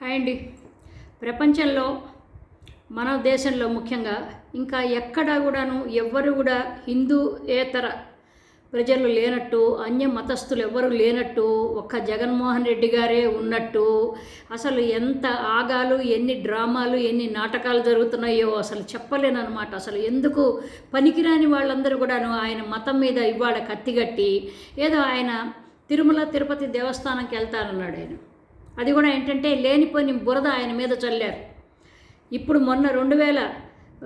Hi అండి. ప్రపంచంలో మన దేశంలో ముఖ్యంగా ఇంకా ఎక్కడా కూడాను ఎవ్వరు కూడా హిందూయేతర ప్రజలు లేనట్టు అన్య మతస్థులు ఎవ్వరు లేనట్టు ఒక్క జగన్మోహన్ రెడ్డి గారే ఉన్నట్టు అసలు ఎంత ఆగాలు ఎన్ని డ్రామాలు ఎన్ని నాటకాలు జరుగుతున్నాయో అసలు చెప్పలేనమాట అసలు ఎందుకు పనికిరాని వాళ్ళందరూ కూడాను ఆయన మతం మీద ఇవాళ కత్తిగట్టి ఏదో ఆయన తిరుమల తిరుపతి దేవస్థానంకి వెళ్తానన్నాడు ఆయన. అది కూడా ఏంటంటే లేనిపోని బురద ఆయన మీద చల్లారు. ఇప్పుడు మొన్న రెండు వేల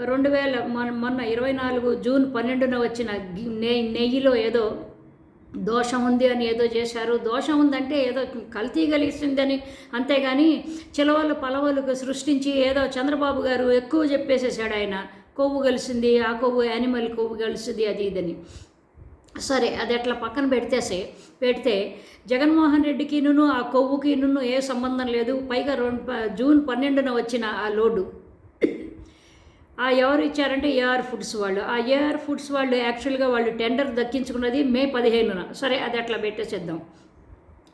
రెండు వేల మొన్న మొన్న ఇరవై నాలుగు జూన్ పన్నెండున వచ్చిన గి- నెయ్యి నెయ్యిలో ఏదో దోషం ఉంది అని ఏదో చేశారు. దోషం ఉందంటే ఏదో కల్తీ కలిసిందని అంతేగాని చిలవలు పలవలు సృష్టించి ఏదో చంద్రబాబు గారు ఎక్కువ చెప్పేసేసాడు ఆయన. కొవ్వు కలిసింది ఆ కొవ్వు యానిమల్ కొవ్వు కలిసింది అది ఇదని. సరే అది అట్లా పక్కన పెడితేసే పెడితే జగన్మోహన్ రెడ్డికిను ఆ కొవ్వుకిను ఏ సంబంధం లేదు. పైగా రెండు జూన్ పన్నెండున వచ్చిన ఆ లోడు. ఆ ఎవరు ఇచ్చారంటే ఏఆర్ ఫుడ్స్ వాళ్ళు. ఆ ఏఆర్ ఫుడ్స్ వాళ్ళు యాక్చువల్గా వాళ్ళు టెండర్ దక్కించుకున్నది మే పదిహేనున. సరే అది అట్లా పెట్టేసేద్దాం.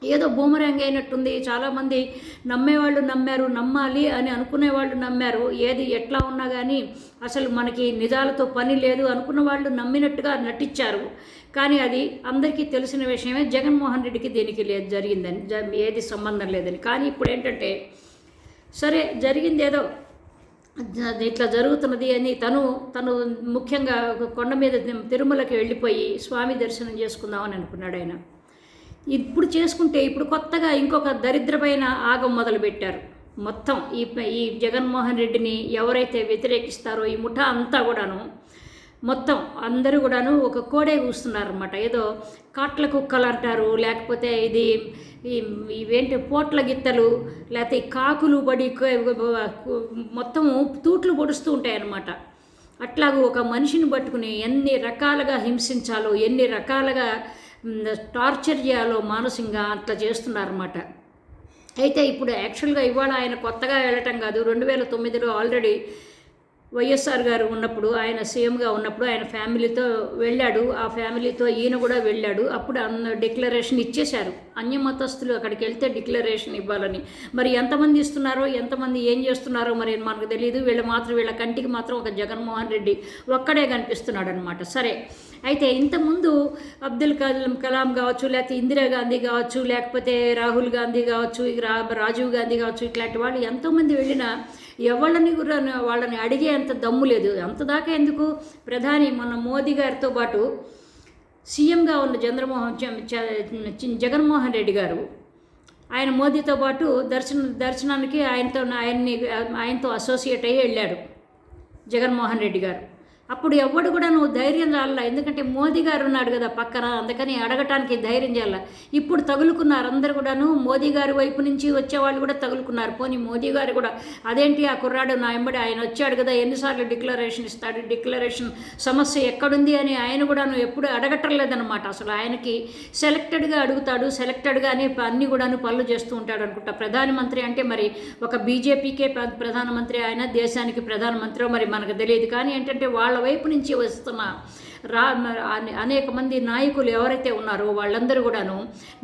ఏదో బూమరాంగ్ అయినట్టుంది. చాలామంది నమ్మేవాళ్ళు నమ్మారు నమ్మాలి అని అనుకునే వాళ్ళు నమ్మారు. ఏది ఎట్లా ఉన్నా కానీ అసలు మనకి నిజాలతో పని లేదు అనుకున్న వాళ్ళు నమ్మినట్టుగా నటించారు. కానీ అది అందరికీ తెలిసిన విషయమే. జగన్మోహన్ రెడ్డికి దీనికి లేదు జరిగిందని. జ- ఏది సంబంధం లేదని. కానీ ఇప్పుడు ఏంటంటే సరే జరిగింది ఏదో ఇట్లా జరుగుతున్నది అని తను తను ముఖ్యంగా కొండ మీద తిరుమలకి వెళ్ళిపోయి స్వామి దర్శనం చేసుకుందామని అనుకున్నాడు ఆయన. ఇప్పుడు చేసుకుంటే ఇప్పుడు కొత్తగా ఇంకొక దరిద్రమైన ఆగం మొదలుపెట్టారు. మొత్తం ఈ ఈ జగన్మోహన్ రెడ్డిని ఎవరైతే వ్యతిరేకిస్తారో ఈ ముఠా అంతా కూడాను మొత్తం అందరూ కూడాను ఒక కోడే కూస్తున్నారన్నమాట. ఏదో కాట్ల కుక్కలు అంటారు లేకపోతే ఇది ఈ ఇవేంటి పోట్ల గిత్తలు లేకపోతే ఈ కాకులు పడి మొత్తము తూట్లు పొడుస్తూ ఉంటాయన్నమాట. అట్లాగూ ఒక మనిషిని పట్టుకుని ఎన్ని రకాలుగా హింసించాలో ఎన్ని రకాలుగా టార్చర్ చేయాలో మానసికంగా అట్లా చేస్తున్నారన్నమాట. అయితే ఇప్పుడు యాక్చువల్గా ఇవాళ ఆయన కొత్తగా వెళ్ళటం కాదు రెండు వేల తొమ్మిదిలో ఆల్రెడీ వైఎస్ఆర్ గారు ఉన్నప్పుడు ఆయన సీఎంగా ఉన్నప్పుడు ఆయన ఫ్యామిలీతో వెళ్ళాడు. ఆ ఫ్యామిలీతో ఈయన కూడా వెళ్ళాడు. అప్పుడు అన్న డిక్లరేషన్ ఇచ్చేశారు. అన్య మతస్థులు అక్కడికి వెళ్తే డిక్లరేషన్ ఇవ్వాలని. మరి ఎంతమంది ఇస్తున్నారో ఎంతమంది ఏం చేస్తున్నారో మరి మనకు తెలియదు వీళ్ళు మాత్రం వీళ్ళ కంటికి మాత్రం ఒక జగన్మోహన్ రెడ్డి ఒక్కడే కనిపిస్తున్నాడు అనమాట సరే అయితే ఇంతకుముందు అబ్దుల్ కలాం కలాం కావచ్చు లేకపోతే ఇందిరాగాంధీ కావచ్చు లేకపోతే రాహుల్ గాంధీ కావచ్చు రాజీవ్ గాంధీ కావచ్చు ఇట్లాంటి వాళ్ళు ఎంతోమంది వెళ్ళినా ఎవళ్ళని కూడా వాళ్ళని అడిగే అంత దమ్ము లేదు. అంత దాకా ఎందుకు? ప్రధాని మొన్న మోదీ గారితో పాటు సీఎంగా ఉన్న చంద్రమోహన్ జగన్మోహన్ రెడ్డి గారు ఆయన మోదీతో పాటు దర్శన దర్శనానికి ఆయనతో ఆయన్ని ఆయనతో అసోసియేట్ అయ్యి వెళ్ళాడు జగన్మోహన్ రెడ్డి గారు. అప్పుడు ఎవడు కూడా నువ్వు ధైర్యం రాలా. ఎందుకంటే మోదీ గారు ఉన్నాడు కదా పక్కన అందుకని అడగటానికి ధైర్యం చేయాల. ఇప్పుడు తగులుకున్నారు అందరు కూడాను. మోదీ గారి వైపు నుంచి వచ్చేవాళ్ళు కూడా తగులుకున్నారు. పోనీ మోదీ గారు కూడా అదేంటి ఆ కుర్రాడు నా ఎంబడి ఆయన వచ్చాడు కదా ఎన్నిసార్లు డిక్లరేషన్ ఇస్తాడు? డిక్లరేషన్ సమస్య ఎక్కడుంది అని ఆయన కూడాను ఎప్పుడు అడగటం లేదనమాట అసలు ఆయనకి సెలెక్టెడ్గా అడుగుతాడు సెలెక్టెడ్గానే అన్ని కూడాను పనులు చేస్తూ ఉంటాడు అనుకుంటా. ప్రధానమంత్రి అంటే మరి ఒక బీజేపీకే ప్ర- ప్రధానమంత్రి ఆయన దేశానికి ప్రధానమంత్రి మరి మనకు తెలియదు. కానీ ఏంటంటే వాళ్ళ వైపు నుంచి వస్తున్న రా అనే- అనేక మంది నాయకులు ఎవరైతే ఉన్నారో వాళ్ళందరూ కూడాను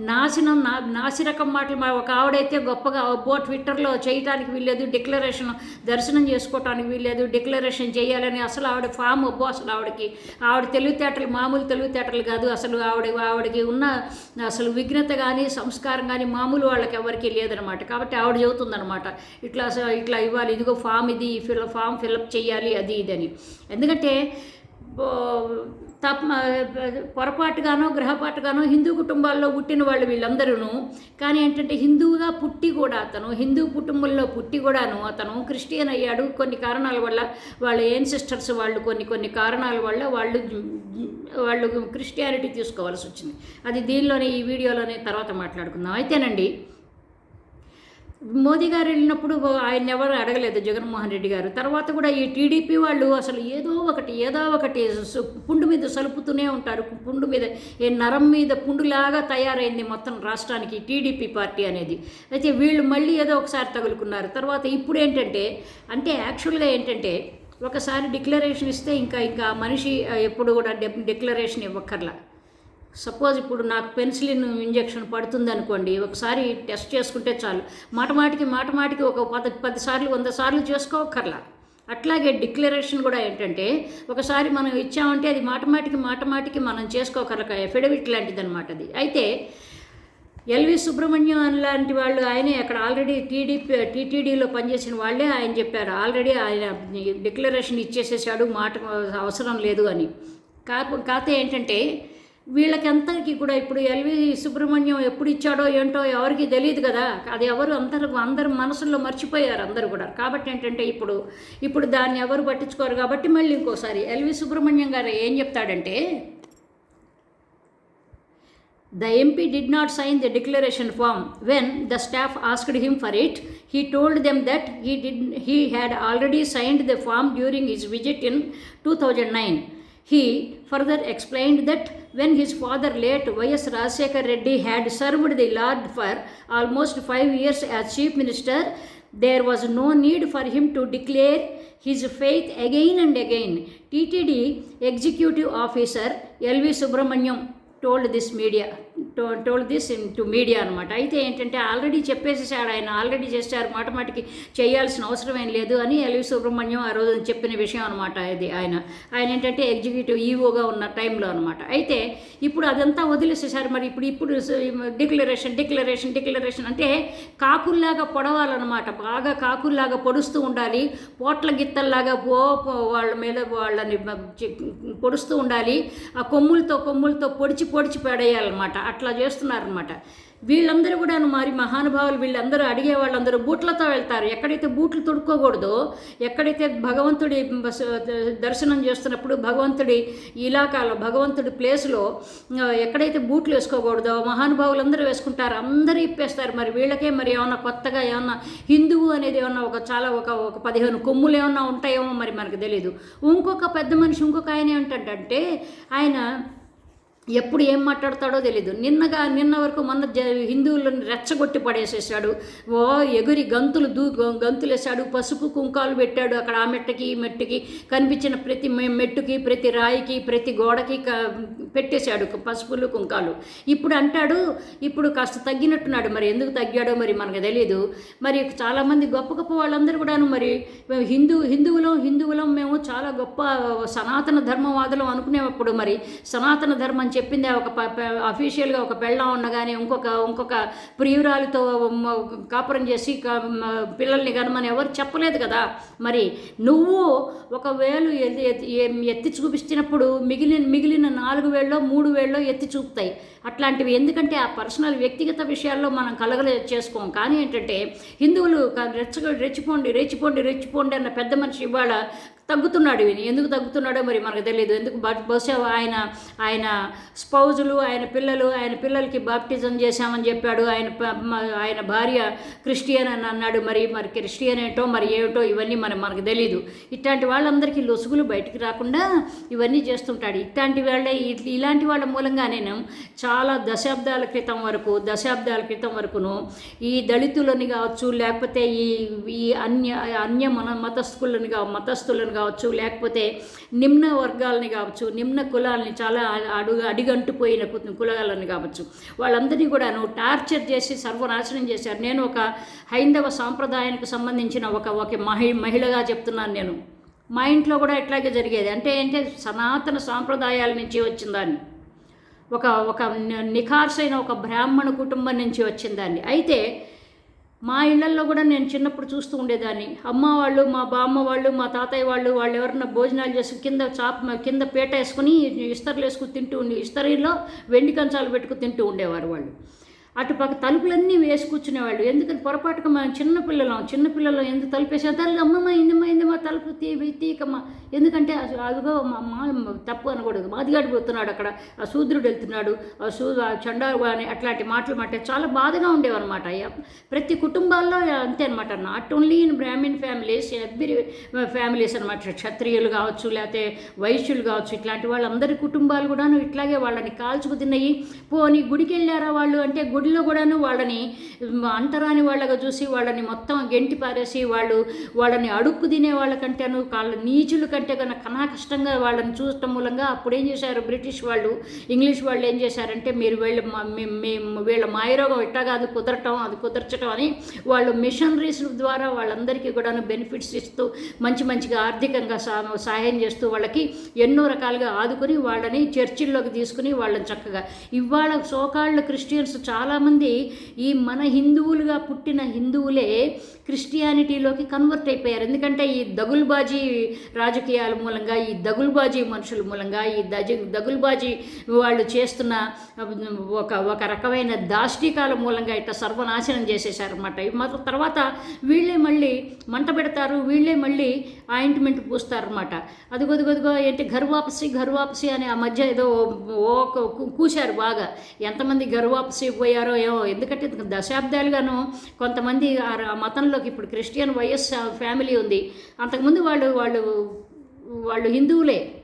నాశనం నా నాసిరకం మాటలు మా- ఒక ఆవిడైతే గొప్పగా అబ్బో ట్విట్టర్లో చేయటానికి వీల్లేదు డిక్లరేషన్ దర్శనం చేసుకోవటానికి వీల్లేదు డిక్లరేషన్ చేయాలని అసలు ఆవిడ ఫామ్ అబ్బో అసలు ఆవిడకి. ఆవిడ తెలివితేటలు మామూలు తెలివితేటలు కాదు అసలు ఆవిడ ఆవిడకి ఉన్న అసలు విఘ్నత కానీ సంస్కారం కానీ మామూలు వాళ్ళకి ఎవరికి లేదనమాట. కాబట్టి ఆవిడ చెబుతుందనమాట ఇట్లా ఇట్లా ఇవ్వాలి ఇదిగో ఫామ్ ఇది ఫిల్ ఫామ్ ఫిల్అప్ చేయాలి అది ఇదని ఎందుకంటే తప్ తప్ప పొరపాటుగానో గ్రహపాటుగానో హిందూ కుటుంబాల్లో పుట్టిన వాళ్ళు వీళ్ళందరూ కానీ ఏంటంటే హిందువుగా పుట్టి కూడా అతను హిందూ కుటుంబంలో పుట్టి కూడాను అతను క్రిస్టియన్ అయ్యాడు. కొన్ని కారణాల వల్ల వాళ్ళ ఏన్ సిస్టర్స్ వాళ్ళు కొన్ని కొన్ని కారణాల వల్ల వాళ్ళు వాళ్ళు క్రిస్టియానిటీ తీసుకోవాల్సి వచ్చింది. అది దీనిలోనే ఈ వీడియోలోనే తర్వాత మాట్లాడుకుందాం. అయితేనండి మోదీ గారు వెళ్ళినప్పుడు ఆయన ఎవరు అడగలేదు జగన్మోహన్ రెడ్డి గారు. తర్వాత కూడా ఈ టీడీపీ వాళ్ళు అసలు ఏదో ఒకటి ఏదో ఒకటి పుండు మీద సలుపుతూనే ఉంటారు. పుండు మీద ఏ నరం మీద పుండులాగా తయారైంది మొత్తం రాష్ట్రానికి టీడీపీ పార్టీ అనేది. అయితే వీళ్ళు మళ్ళీ ఏదో ఒకసారి తగులుకున్నారు. తర్వాత ఇప్పుడు ఏంటంటే అంటే యాక్చువల్గా ఏంటంటే ఒకసారి డిక్లరేషన్ ఇస్తే ఇంకా ఇంకా మనిషి ఎప్పుడు కూడా డె డిక్లరేషన్ ఇవ్వక్కర్లా. సపోజ్ ఇప్పుడు నాకు పెన్సిలిన్ ఇంజెక్షన్ పడుతుంది అనుకోండి ఒకసారి టెస్ట్ చేసుకుంటే చాలు. మాటమాటికి మాటమాటికి ఒక పది పది సార్లు వంద సార్లు చేసుకోకర్లా అట్లాగే డిక్లరేషన్ కూడా ఏంటంటే ఒకసారి మనం ఇచ్చామంటే అది మాటమాటికి మాటమాటికి మనం చేసుకోకర్లక ఎఫిడవిట్ లాంటిది అనమాట అది. అయితే ఎల్వి సుబ్రహ్మణ్యం అని లాంటి వాళ్ళు ఆయనే అక్కడ ఆల్రెడీ టీడీపీ టీటీడీలో పనిచేసిన వాళ్ళే ఆయన చెప్పారు. ఆల్రెడీ ఆయన డిక్లరేషన్ ఇచ్చేసేసాడు మాట అవసరం లేదు అని. కాక కాకపోతే ఏంటంటే వీళ్ళకందరికీ కూడా ఇప్పుడు ఎల్వి సుబ్రహ్మణ్యం ఎప్పుడు ఇచ్చాడో ఏంటో ఎవరికి తెలియదు కదా అది ఎవరు అందరు అందరు మనసుల్లో మర్చిపోయారు అందరు కూడా కాబట్టి ఏంటంటే ఇప్పుడు ఇప్పుడు దాన్ని ఎవరు పట్టించుకోరు కాబట్టి మళ్ళీ ఇంకోసారి ఎల్వి సుబ్రహ్మణ్యం గారు ఏం చెప్తాడంటే The MP did not sign the declaration form. When the staff asked him for it, he told them that he did he had already signed the form during his visit in 2009. He further explained that when his father late Y.S. Rajasekhar Reddy had served the Lord for almost five years as Chief Minister, there was no need for him to declare his faith again and again. TTD Executive Officer L.V. Subramanyam told this media. Told told this in to media అనమాట అయితే ఏంటంటే already చెప్పేసేసాడు ఆయన. Already చేశారు. మాట మాటికి చేయాల్సిన అవసరం ఏం లేదు అని ఎల్వి సుబ్రహ్మణ్యం ఆ రోజు చెప్పిన విషయం అనమాట ఇది ఆయన. ఆయన ఏంటంటే ఎగ్జిక్యూటివ్ ఈవోగా ఉన్న టైంలో అనమాట అయితే ఇప్పుడు అదంతా వదిలేసేసారు. మరి ఇప్పుడు ఇప్పుడు డిక్లరేషన్ డిక్లరేషన్ డిక్లరేషన్ అంటే కాకుల్లాగా పొడవాలన్నమాట. బాగా కాకుల్లాగా పొడుస్తూ ఉండాలి. పోట్ల గిత్తల్లాగా పో పో- వాళ్ళ మీద వాళ్ళని పొడుస్తూ ఉండాలి. ఆ కొమ్ములతో కొమ్ములతో పొడిచి పొడిచి పడేయాలన్నమాట. అట్లా చేస్తున్నారనమాట వీళ్ళందరూ కూడా మరి మహానుభావులు వీళ్ళందరూ అడిగే వాళ్ళందరూ బూట్లతో వెళ్తారు. ఎక్కడైతే బూట్లు తొడుక్కోకూడదో ఎక్కడైతే భగవంతుడి దర్శనం చేస్తున్నప్పుడు భగవంతుడి ఇలాకాలో భగవంతుడి ప్లేస్లో ఎక్కడైతే బూట్లు వేసుకోకూడదో మహానుభావులందరూ వేసుకుంటారు. అందరూ ఇప్పేస్తారు. మరి వీళ్ళకే మరి ఏమన్నా కొత్తగా ఏమన్నా హిందువు అనేది ఏమన్నా ఒక చాలా ఒక ఒక పదిహేను కొమ్ములు ఏమన్నా ఉంటాయేమో మరి మనకు తెలియదు ఇంకొక పెద్ద మనిషి ఇంకొక ఆయన ఏంటంటే ఆయన ఎప్పుడు ఏం మాట్లాడతాడో తెలీదు. నిన్నగా నిన్న వరకు మొన్న జ హిందువులను రెచ్చగొట్టి పడేసేసాడు ఓ ఎగురి గంతులు దూ గంతులేసాడు పసుపు కుంకాలు పెట్టాడు అక్కడ ఆ మెట్టకి ఈ మెట్టుకి. కనిపించిన ప్రతి మెట్టుకి ప్రతి రాయికి ప్రతి గోడకి క- పెట్టేశాడు పసుపులు కుంకాలు. ఇప్పుడు అంటాడు ఇప్పుడు కాస్త తగ్గినట్టున్నాడు. మరి ఎందుకు తగ్గాడో మరి మనకు తెలియదు మరి చాలామంది గొప్ప గొప్ప వాళ్ళందరూ కూడాను మరి హిందూ హిందువులం హిందువులం మేము చాలా గొప్ప సనాతన ధర్మవాదులం అనుకునేటప్పుడు మరి సనాతన ధర్మం చెప్పిందే ఒక ప- అఫీషియల్గా ఒక పెళ్ళం ఉండగానే ఇంకొక ఇంకొక ప్రియురాలతో కాపురం చేసి పిల్లల్ని కనమని ఎవరు చెప్పలేదు కదా. మరి నువ్వు ఒకవేళ ఎత్తి ఎత్తి- చూపించినప్పుడు మిగిలిన మిగిలిన నాలుగు వేళ్ళలో మూడు వేళ్ళలో ఎత్తి చూపుతాయి. అట్లాంటివి ఎందుకంటే ఆ పర్సనల్ వ్యక్తిగత విషయాల్లో మనం కలగలే చేసుకోం. కానీ ఏంటంటే హిందువులు క- రెచ్చగ రెచ్చిపోండి రెచ్చిపోండి రెచ్చిపోండి అన్న పెద్ద మనిషి ఇవాళ తగ్గుతున్నాడు ఈయన ఎందుకు తగ్గుతున్నాడో మరి మనకు తెలియదు ఎందుకు బ- బహుశా ఆయన ఆయన స్పౌజులు ఆయన పిల్లలు ఆయన పిల్లలకి బాప్టిజం చేశామని చెప్పాడు. ఆయన ఆయన భార్య క్రిస్టియన్ అని అన్నాడు. మరి మరి క్రిస్టియన్ ఏంటో మరి ఏమిటో ఇవన్నీ మరి మనకు తెలియదు ఇట్లాంటి వాళ్ళందరికీ లొసుగులు బయటికి రాకుండా ఇవన్నీ చేస్తుంటాడు. ఇట్లాంటి వాళ్ళే ఇలాంటి వాళ్ళ మూలంగా నేను చాలా దశాబ్దాల క్రితం వరకు దశాబ్దాల క్రితం వరకును ఈ దళితులని కావచ్చు లేకపోతే ఈ ఈ అన్య అన్య మన మతస్థులని మతస్థులను కావచ్చు లేకపోతే నిమ్న వర్గాలని కావచ్చు నిమ్న కులాలని చాలా అడుగు అడిగంటుపోయిన కు- కులాలని కావచ్చు. వాళ్ళందరినీ కూడాను టార్చర్ చేసి సర్వనాశనం చేశారు. నేను ఒక హైందవ సాంప్రదాయానికి సంబంధించిన ఒక ఒక మహి మహిళగా చెప్తున్నాను నేను. మా ఇంట్లో కూడా ఇట్లాగే జరిగేది. అంటే ఏంటంటే సనాతన సాంప్రదాయాల నుంచి వచ్చిందాన్ని ఒక ఒక నిఖార్సైన ఒక బ్రాహ్మణ కుటుంబం నుంచి వచ్చిందాన్ని అయితే మా ఇళ్ళలో కూడా నేను చిన్నప్పుడు చూస్తూ ఉండేదాన్ని. అమ్మ వాళ్ళు మా బామ్మ వాళ్ళు మా తాతయ్య వాళ్ళు వాళ్ళు ఎవరన్నా భోజనాలు చేసి కింద చాప కింద పీట వేసుకుని ఇస్తర్లు వేసుకుని తింటూ ఉండి ఇస్తరీలో వెండి కంచాలు పెట్టుకుని తింటూ ఉండేవారు వాళ్ళు. అటుపక్క తలుపులన్నీ వేసి కూర్చునేవాళ్ళు ఎందుకంటే పొరపాటుగా మనం చిన్నపిల్లలం చిన్నపిల్లలు ఎందుకు తలుపేసే తల్లి అమ్మమ్మ ఇందమ్మా ఇందమ్మా తలుపు తీ తీకమ్మా. ఎందుకంటే అదిగో మా అమ్మ తప్పు అనకూడదు. మాదిగాడు పోతున్నాడు అక్కడ. ఆ శూద్రుడు వెళ్తున్నాడు. ఆ శూ చండారు అని అట్లాంటి మాటలు మాట చాలా బాధగా ఉండేవన్నమాట. అయ్యా ప్రతి కుటుంబాల్లో అంతే అనమాట not only in Brahmin families every families అనమాట క్షత్రియులు కావచ్చు లేకపోతే వైశ్యులు కావచ్చు ఇట్లాంటి వాళ్ళందరి కుటుంబాలు కూడాను ఇట్లాగే వాళ్ళని కాల్చుకు తిన్నాయి పోనీ గుడికి వెళ్ళారా వాళ్ళు అంటే గుడి రోడ్లో కూడాను వాళ్ళని అంటరాని వాళ్ళగా చూసి వాళ్ళని మొత్తం గెంటి పారేసి వాళ్ళు వాళ్ళని అడుక్కు తినే వాళ్ళకంటేను వాళ్ళ నీచుల కంటే కన్నా కనా కష్టంగా వాళ్ళని చూడటం మూలంగా అప్పుడు ఏం చేశారు బ్రిటిష్ వాళ్ళు? ఇంగ్లీష్ వాళ్ళు ఏం చేశారంటే మీరు వీళ్ళ మేము వీళ్ళ మాయరోగం ఇట్టాగా అది కుదరటం అది కుదర్చటం అని వాళ్ళు మిషనరీస్ ద్వారా వాళ్ళందరికీ కూడాను బెనిఫిట్స్ ఇస్తూ మంచి మంచిగా ఆర్థికంగా సా సహాయం చేస్తూ వాళ్ళకి ఎన్నో రకాలుగా ఆదుకొని వాళ్ళని చర్చిల్లోకి తీసుకుని వాళ్ళని చక్కగా ఇవాళ సోకాళ్ళు క్రిస్టియన్స్ చాలా చాలామంది ఈ మన హిందువులుగా పుట్టిన హిందువులే క్రిస్టియానిటీలోకి కన్వర్ట్ అయిపోయారు. ఎందుకంటే ఈ దగుల్బాజీ రాజకీయాల మూలంగా ఈ దగుల్బాజీ మనుషుల మూలంగా ఈ దజ దగుల్బాజీ వాళ్ళు చేస్తున్న ఒక ఒక రకమైన దాష్టికాల మూలంగా ఇట్లా సర్వనాశనం చేసేసారనమాట మాత్రం తర్వాత వీళ్ళే మళ్ళీ మంట పెడతారు వీళ్ళే మళ్ళీ ఆయింట్మెంట్ పూస్తారనమాట అదిగో ఏంటి గర్వాపసి గర్వాపసి అని ఆ మధ్య ఏదో ఓ కూశారు బాగా. ఎంతమంది గర్వాపసి పోయారు? ఏమో. ఎందుకంటే దశాబ్దాలుగాను కొంతమంది ఆ మతంలోకి ఇప్పుడు క్రిస్టియన్ వైఎస్ ఫ్యామిలీ ఉంది. అంతకుముందు వాళ్ళు వాళ్ళు వాళ్ళు హిందువులే.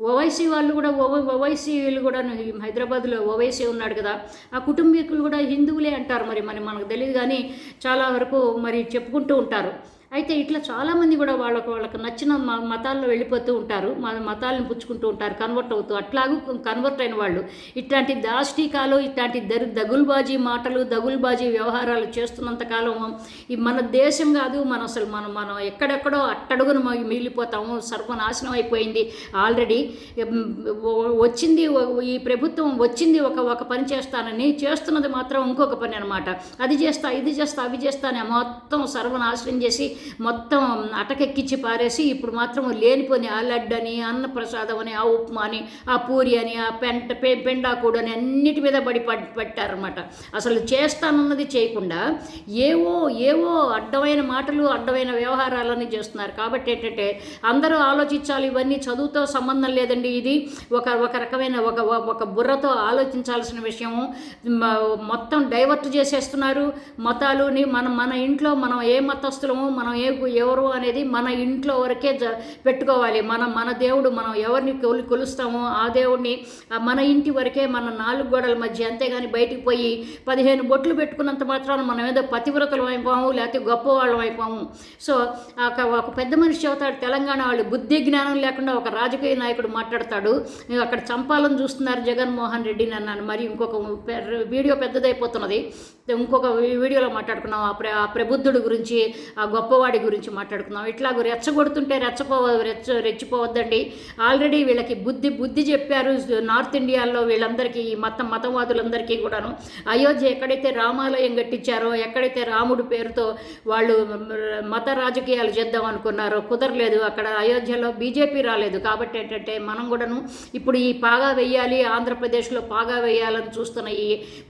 ఓవైసీ వాళ్ళు కూడా ఓ ఓవైసీలు కూడా హైదరాబాద్లో ఓవైసీ ఉన్నాడు కదా. ఆ కుటుంబీకులు కూడా హిందువులే అంటారు మరి మరి మనకు తెలియదు కానీ చాలా వరకు మరి చెప్పుకుంటూ ఉంటారు. అయితే ఇట్లా చాలామంది కూడా వాళ్ళకు వాళ్ళకు నచ్చిన మతాల్లో వెళ్ళిపోతూ ఉంటారు. మతాలను పుచ్చుకుంటూ ఉంటారు కన్వర్ట్ అవుతూ అట్లాగూ కన్వర్ట్ అయిన వాళ్ళు. ఇట్లాంటి దాష్టికాలు ఇట్లాంటి దరి దగుల్బాజీ మాటలు దగుల్బాజీ వ్యవహారాలు చేస్తున్నంత కాలం ఈ మన దేశం కాదు మనం అసలు మనం మనం ఎక్కడెక్కడో అట్టడుగున మిగిలిపోతాము సర్వనాశనం అయిపోయింది. ఆల్రెడీ వచ్చింది ఈ ప్రభుత్వం వచ్చింది ఒక ఒక పని చేస్తానని చేస్తున్నది మాత్రం ఇంకొక పని అనమాట అది చేస్తా ఇది చేస్తా అవి చేస్తా అని మొత్తం సర్వనాశనం చేసి మొత్తం అటకెక్కించి పారేసి ఇప్పుడు మాత్రం లేనిపోని ఆ లడ్డని అన్నప్రసాదం అని ఆ ఉప్మా అని ఆ పూరి అని ఆ పెంట పె పెండాకూడు అని అన్నిటి మీద పడి పడ్- అసలు చేస్తానన్నది చేయకుండా ఏవో ఏవో అడ్డమైన మాటలు అడ్డమైన వ్యవహారాలని చేస్తున్నారు. కాబట్టి ఏంటంటే అందరూ ఆలోచించాలి ఇవన్నీ చదువుతో సంబంధం లేదండి ఇది. ఒక ఒక రకమైన ఒక ఒక బుర్రతో ఆలోచించాల్సిన విషయము మొత్తం డైవర్ట్ చేసేస్తున్నారు. మతాలుని మనం మన ఇంట్లో మనం ఏ మతస్థులము మనం మనం ఏ ఎవరు అనేది మన ఇంట్లో వరకే జ పెట్టుకోవాలి. మన మన దేవుడు మనం ఎవరిని కొలు కొలుస్తామో ఆ దేవుడిని ఆ మన ఇంటి వరకే మన నాలుగు గోడల మధ్య అంతేగాని బయటికి పోయి పదిహేను బొట్లు పెట్టుకున్నంత మాత్రాన మనం ఏదో పతివ్రతలు అయిపోము లేకపోతే గొప్పవాళ్ళం అయిపోము సో ఒక ఒక పెద్ద మనిషి చెబుతాడు తెలంగాణ వాళ్ళు. బుద్ధి జ్ఞానం లేకుండా ఒక రాజకీయ నాయకుడు మాట్లాడతాడు. అక్కడ చంపాలని చూస్తున్నారు జగన్మోహన్ రెడ్డిని అన్నాను. మరి ఇంకొక వీడియో పెద్దదైపోతున్నది. ఇంకొక వీడియోలో మాట్లాడుకున్నాం. ఆ ప్ర ప్రబుద్ధుడి గురించి ఆ గొప్ప గొప్పవాడి గురించి మాట్లాడుకున్నాం ఇట్లాగ రెచ్చగొడుతుంటే రెచ్చపోవ రెచ్చ రెచ్చిపోవద్దండి. ఆల్రెడీ వీళ్ళకి బుద్ధి బుద్ధి చెప్పారు నార్త్ ఇండియాలో వీళ్ళందరికీ ఈ మతం మతవాదులందరికీ కూడాను. అయోధ్య ఎక్కడైతే రామాలయం కట్టించారో ఎక్కడైతే రాముడి పేరుతో వాళ్ళు మత రాజకీయాలు చేద్దాం అనుకున్నారో కుదరలేదు. అక్కడ అయోధ్యలో బీజేపీ రాలేదు. కాబట్టి ఏంటంటే మనం కూడాను ఇప్పుడు ఈ పాగా వేయాలి ఆంధ్రప్రదేశ్లో పాగా వేయాలని చూస్తున్న ఈ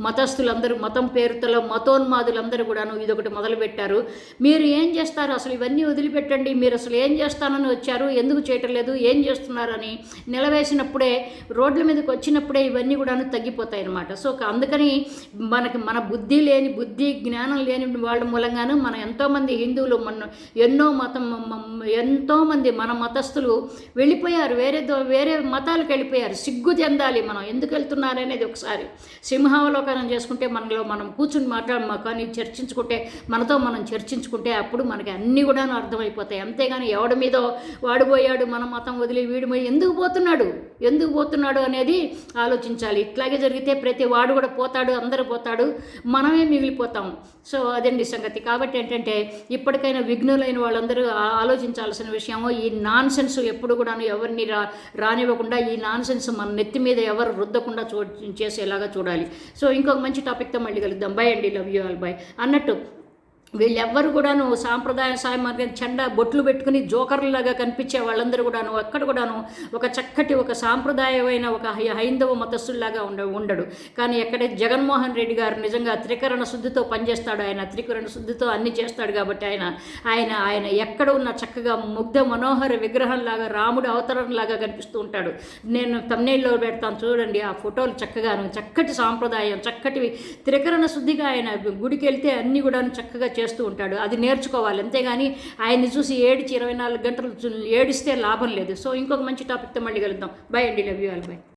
మతస్థులందరూ మతం పేరుతో మతోన్మాదులందరూ కూడాను ఇదొకటి మొదలుపెట్టారు. మీరు ఏం చేస్తారు అసలు ఇవన్నీ వదిలిపెట్టండి. మీరు అసలు ఏం చేస్తానని వచ్చారు? ఎందుకు చేయటం లేదు? ఏం చేస్తున్నారని నిలవేసినప్పుడే రోడ్ల మీదకి వచ్చినప్పుడే ఇవన్నీ కూడాను తగ్గిపోతాయి అన్నమాట సో అందుకని మనకి మన బుద్ధి లేని బుద్ధి జ్ఞానం లేని వాళ్ళ మూలంగాను మన ఎంతోమంది హిందువులు మన ఎన్నో మతం ఎంతోమంది మన మతస్థులు వెళ్ళిపోయారు. వేరే వేరే మతాలకు వెళ్ళిపోయారు. సిగ్గు చెందాలి మనం. ఎందుకు వెళ్తున్నారనేది ఒకసారి సింహావలోకనం చేసుకుంటే మనలో మనం కూర్చుని మాట్లాడ కానీ చర్చించుకుంటే మనతో మనం చర్చించుకుంటే అప్పుడు మనకి అన్నీ కూడా అర్థమైపోతాయి. అంతేగాని ఎవడి మీదో వాడు పోయాడు మన మతం వదిలి వీడు మీద ఎందుకు పోతున్నాడు? ఎందుకు పోతున్నాడు అనేది ఆలోచించాలి. ఇట్లాగే జరిగితే ప్రతి వాడు కూడా పోతాడు అందరూ పోతాడు మనమే మిగిలిపోతాం. సో అదండి సంగతి. కాబట్టి ఏంటంటే ఇప్పటికైనా విఘ్నులైన వాళ్ళందరూ ఆలోచించాల్సిన విషయము ఈ నాన్ సెన్స్ ఎప్పుడు కూడాను ఎవరిని రా రానివ్వకుండా ఈ నాన్ సెన్స్ మన నెత్తి మీద ఎవరు రుద్దకుండా చూ చేసేలాగా చూడాలి. సో ఇంకొక మంచి టాపిక్తో మళ్ళీ కలుద్దాం. బై అండి. Love you all. బై. అన్నట్టు వీళ్ళెవ్వరు కూడాను సాంప్రదాయ సాయం మార్గం చెండా బొట్లు పెట్టుకుని జోకర్లాగా కనిపించే వాళ్ళందరూ కూడాను అక్కడ కూడాను ఒక చక్కటి ఒక సాంప్రదాయమైన ఒక హై- హైందవ మతస్థుల్లాగా ఉండ ఉండడు. కానీ ఎక్కడైతే జగన్మోహన్ రెడ్డి గారు నిజంగా త్రికరణ శుద్ధితో పనిచేస్తాడు. ఆయన త్రికరణ శుద్ధితో అన్ని చేస్తాడు కాబట్టి ఆయన ఆయన ఆయన ఎక్కడ ఉన్న చక్కగా ముగ్ధ మనోహర విగ్రహంలాగా రాముడు అవతరంలాగా కనిపిస్తూ ఉంటాడు. నేను తమ్నేల్లో పెడతాను చూడండి ఆ ఫోటోలు చక్కగాను చక్కటి సాంప్రదాయం చక్కటి త్రికరణ శుద్ధిగా ఆయన గుడికి వెళ్తే అన్నీ కూడా చక్కగా చేస్తూ ఉంటాడు. అది నేర్చుకోవాలి. అంతేగాని ఆయన్ని చూసి ఏడిచి ఇరవై నాలుగు గంటలు ఏడిస్తే లాభం లేదు. సో ఇంకొక మంచి టాపిక్తో మళ్ళీ కలుద్దాం. బై అండి. Love you all by